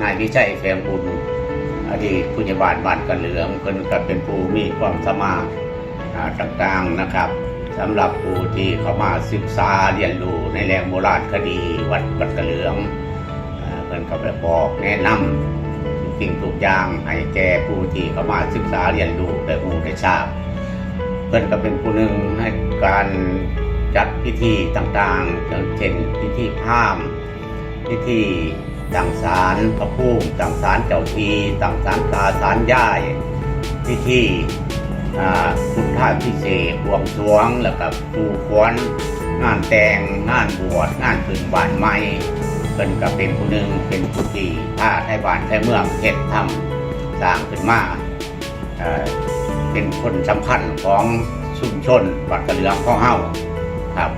นายวิชัยแฝงบุญอดีตผู้ใหญ่บ้านบ้านกันเหลืองเพิ่นก็เป็นผู้มีความสามารถอ่าต่างๆนะครับสำหรับผู้ที่เข้ามาศึกษาเรียนรู้ในแรงโบราณคดีวัดบ้านกันเหลืองเพิ่นก็ไปบอกแนะนำกสิ่งทุกอย่างให้แก่ผู้ที่เข้ามาศึกษาเรียนรู้ได้รู้ได้ทราบเพื่อนก็เป็นผู้หนึ่งให้การจัดพิธีต่างๆ เช่นพิธีพามพิธี ต่างสารพระภูมิต่างสารเจ้าทีต่างสารตาสารย่ายพิธีอ่าพุทธาพิเศษบวงสรวงแล้วก็ปูควนงานแต่งงานบวชงานขึ้นบ้านใหม่เพิ่นก็เป็นผู้หนึ่งเป็นผู้ที่ผ้าไทยบ้านไทยเมืองเฮ็ดทำสร้างขึ้นมาเป็นคนสำคัญของชุมชนวัดกระเหลืองขอเฮาครับ